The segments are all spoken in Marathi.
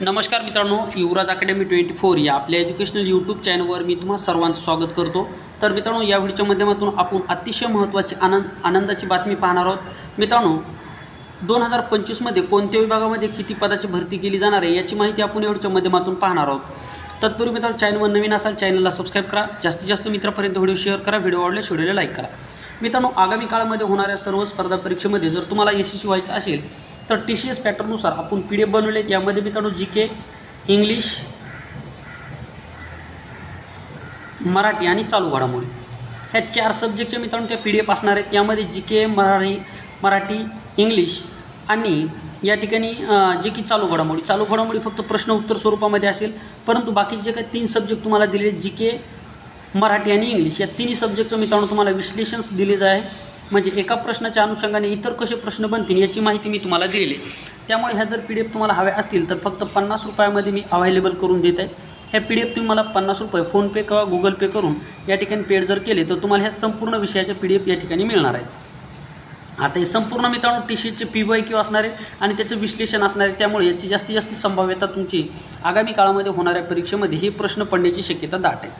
नमस्कार मित्रांनो युवराज अकॅडमी ट्वेंटी फोर या आपल्या एज्युकेशनल यूट्यूब चॅनलवर मी तुम्हा सर्वांचं स्वागत करतो. तर मित्रांनो या व्हिडिओच्या माध्यमातून आपण अतिशय महत्त्वाची आनंद आनंदाची बातमी पाहणार आहोत. मित्रांनो दोन हजार पंचवीसमध्ये कोणत्या विभागामध्ये किती पदाची भरती केली जाणार आहे याची माहिती आपण या व्हिडिओच्या माध्यमातून पाहणार आहोत. तत्पूर्वी मित्रांनो चॅनलवर नवीन असाल चॅनलला सबस्क्राईब करा. जास्तीत जास्त मित्रापर्यंत व्हिडिओ शेअर करा व्हिडिओ आवडल्यास व्हिडिओला लाईक करा. मित्रांनो आगामी काळामध्ये होणाऱ्या सर्व स्पर्धा परीक्षेमध्ये जर तुम्हाला यशस्वी व्हायचं असेल तर टी सी एस पॅटर्ननुसार आपण पी डी एफ आहेत. यामध्ये मित्रांनो जी के इंग्लिश मराठी आणि चालू घडामोडी. ह्या चार सब्जेक्टचे मित्रांनो त्या पी डी एफ असणार आहेत. यामध्ये G K Marathi Marathi English आणि या ठिकाणी जे की चालू घडामोडी. चालू घडामोडी फक्त प्रश्न उत्तर स्वरूपामध्ये असेल. परंतु बाकीचे जे काही तीन सब्जेक्ट तुम्हाला दिले जी के मराठी आणि इंग्लिश या तिन्ही सब्जेक्टचं मित्रांनो तुम्हाला विश्लेषण दिले जाय म्हणजे एका प्रश्नाच्या अनुषंगाने इतर कसे प्रश्न बनतील याची माहिती मी तुम्हाला दिलेली आहे. त्यामुळे ह्या जर पी डी एफ तुम्हाला हव्या असतील तर फक्त पन्नास रुपयामध्ये मी अवेलेबल करून देत आहे. ह्या पी डी एफ तुम्ही मला पन्नास रुपये फोनपे किंवा गुगल पे करून या ठिकाणी पेड जर केले तर तुम्हाला ह्या संपूर्ण विषयाच्या पी डी एफ या ठिकाणी मिळणार आहेत. आता हे संपूर्ण मित्रांनो टी सीचे पी वाय क्यू असणारे आणि त्याचं विश्लेषण असणारे त्यामुळे याची जास्तीत जास्त संभाव्यता तुमची आगामी काळामध्ये होणाऱ्या परीक्षेमध्ये हे प्रश्न पडण्याची शक्यता दाट आहे.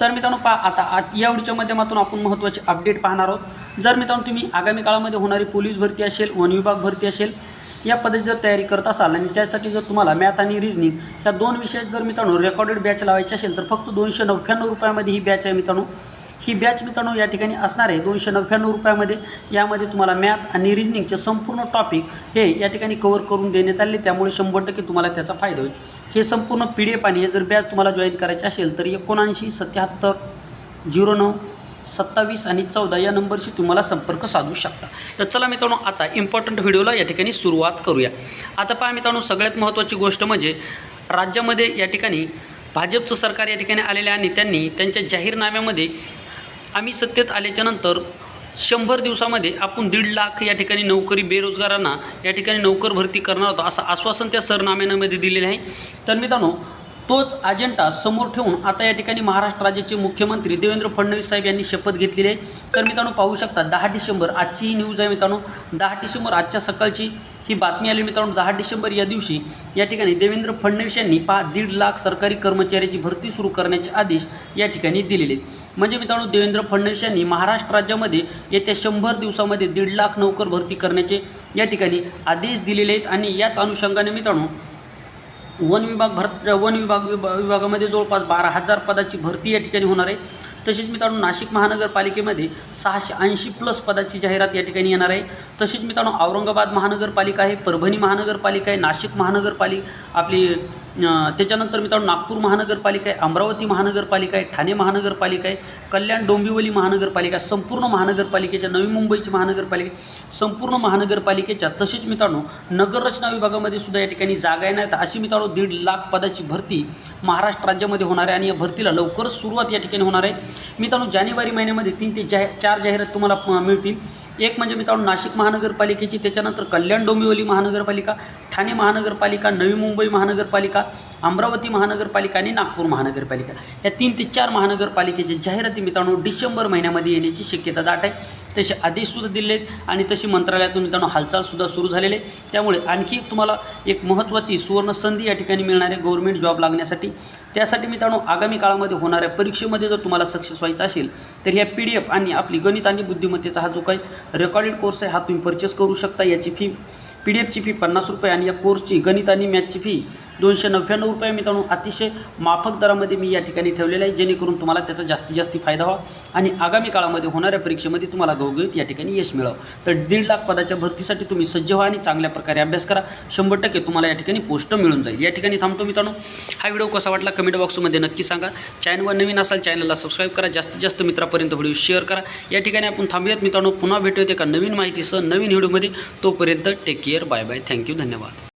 तर मित्रांनो पा आता आ या व्हिडिओच्या माध्यमातून आपण महत्त्वाचे अपडेट पाहणार आहोत. जर मित्रांनो तुम्ही आगामी काळामध्ये होणारी पोलीस भरती असेल वन विभाग भरती असेल या पद्धतीची जर तयारी करत असाल आणि त्यासाठी जर तुम्हाला मॅथ आणि रिजनिंग ह्या दोन विषयात जर मित्रांनो रेकॉर्डेड बॅच लावायची असेल तर फक्त दोनशे नव्याण्णव रुपयामध्ये ही बॅच आहे मित्रांनो. ही बॅच मित्रांनो या ठिकाणी असणार आहे. दोनशे नव्याण्णव रुपयामध्ये यामध्ये तुम्हाला मॅथ आणि रिजनिंगचे संपूर्ण टॉपिक हे या ठिकाणी कवर करून देण्यात आले त्यामुळे शंभर टक्के तुम्हाला त्याचा फायदा होईल. हे संपूर्ण पी डी एफ आणि हे जर बॅच तुम्हाला जॉईन करायचे असेल तर एकोणऐंशी सत्याहत्तर झिरो नऊ सत्तावीस आणि चौदा या नंबरशी तुम्हाला संपर्क साधू शकता. तर चला मित्रांनो आता इम्पॉर्टंट व्हिडिओला या ठिकाणी सुरुवात करूया. आता पहा मित्रांनो सगळ्यात महत्त्वाची गोष्ट म्हणजे राज्यामध्ये या ठिकाणी भाजपचं सरकार या ठिकाणी आलेल्या आणि त्यांनी त्यांच्या जाहीरनाम्यामध्ये आम्ही सत्तेत आल्याच्यानंतर शंभर दिवसामध्ये आपण दीड लाख या ठिकाणी नोकरी बेरोजगारांना या ठिकाणी नोकर भरती करणार होतो असं आश्वासन त्या सरनाम्यामध्ये दिलेलं आहे. तर मित्रांनो तोच अजेंडा समोर ठेवून आता या ठिकाणी महाराष्ट्र राज्याचे मुख्यमंत्री देवेंद्र फडणवीस साहेब यांनी शपथ घेतलेली आहे. तर मित्रांनो पाहू शकता दहा डिसेंबर आजची ही न्यूज आहे मित्रांनो. दहा डिसेंबर आजच्या सकाळची ही बातमी आली मित्रांनो दहा डिसेंबर या दिवशी. या ठिकाणी देवेंद्र फडणवीस यांनी पहा दीड लाख सरकारी कर्मचाऱ्याची भरती सुरू करण्याचे आदेश या ठिकाणी दिलेले आहेत. म्हणजे मित्रांनो देवेंद्र फडणवीस यांनी महाराष्ट्र राज्यामध्ये येत्या शंभर दिवसामध्ये दीड लाख नोकर भरती करण्याचे या ठिकाणी आदेश दिलेले आहेत आणि याच अनुषंगाने मित्रांनो वन विभाग भर वन विभाग विभा विभागामध्ये जवळपास बारा हजार पदाची भरती या ठिकाणी होणार आहे. तसेच मित्रांनो नाशिक महानगरपालिकेमध्ये सहाशे ऐंशी प्लस पदाची जाहिरात या ठिकाणी येणार आहे. तसेच मित्रांनो औरंगाबाद महानगरपालिका आहे परभणी महानगरपालिका आहे नाशिक महानगरपालिका आपली त्याच्यानंतर मित्रांनो नागपूर महानगरपालिका आहे अमरावती महानगरपालिका आहे ठाणे महानगरपालिका आहे कल्याण डोंबिवली महानगरपालिका संपूर्ण महानगरपालिकेच्या नवी मुंबईची महानगरपालिका संपूर्ण महानगरपालिकेच्या तसेच मित्रांनो नगररचना विभागामध्ये सुद्धा या ठिकाणी जागा येणार आहेत अशी मित्रांनो दीड लाख पदाची भरती महाराष्ट्र राज्यामध्ये होणार आहे आणि या भरतीला लवकरच सुरुवात या ठिकाणी होणार आहे. मित्रांनो जानेवारी महिन्यामध्ये तीन ते जा चार जाहिरात तुम्हाला मिळतील. एक म्हणजे मित्रांनो नाशिक महानगरपालिकेची त्याच्यानंतर कल्याण डोंबिवली महानगरपालिका ठाणे महानगरपालिका नवी मुंबई महानगरपालिका अमरावती महानगरपालिका आणि नागपूर महानगरपालिका. या तीन ते चार महानगरपालिकेचे जाहिराती मित्रांनो डिसेंबर महिन्यामध्ये येण्याची शक्यता दाट आहे. तसे आदेशसुद्धा दिले आहेत आणि तशी मंत्रालयातून मित्रांनो हालचालसुद्धा सुरू झालेले आहे त्यामुळे आणखी एक तुम्हाला एक महत्त्वाची सुवर्ण संधी या ठिकाणी मिळणार आहे गव्हर्मेंट जॉब लागण्यासाठी. त्यासाठी मित्रांनो आगामी काळामध्ये होणाऱ्या परीक्षेमध्ये जर तुम्हाला सक्सेस व्हायचं असेल तर ह्या पी डी एफ आणि आपली गणित आणि बुद्धिमत्तेचा हा जो काही रेकॉर्डेड कोर्स आहे हा तुम्ही परचेस करू शकता. याची फी पी डी एफची फी पन्नास रुपये आणि या कोर्सची गणित आणि मॅथची फी दोनशे नव्याण्णव रुपये मित्रांनो अतिशय माफक दरामध्ये मी या ठिकाणी ठेवलेलं आहे जेणेकरून तुम्हाला त्याचा जास्तीत जास्त फायदा व्हा आणि आगामी काळामध्ये होणाऱ्या परीक्षेमध्ये तुम्हाला गवगळीत या ठिकाणी यश मिळावं. तर दीड लाख पदाच्या भरतीसाठी तुम्ही सज्ज व्हा आणि चांगल्या प्रकारे अभ्यास करा. शंभर टक्के तुम्हाला या ठिकाणी पोस्ट मिळून जाईल. या ठिकाणी थांबतो मित्रांनो. हा व्हिडिओ कसा वाटला कमेंट बॉक्समध्ये नक्की सांगा. चॅनलवर नवीन असाल चॅनलला सबस्क्राईब करा. जास्तीत जास्त मित्रापर्यंत व्हिडिओ शेअर करा. या ठिकाणी आपण थांबूयात मित्रांनो. पुन्हा भेटूयात एका नवीन माहितीसह नवीन व्हिडिओमध्ये. तोपर्यंत take care bye bye thank you धन्यवाद.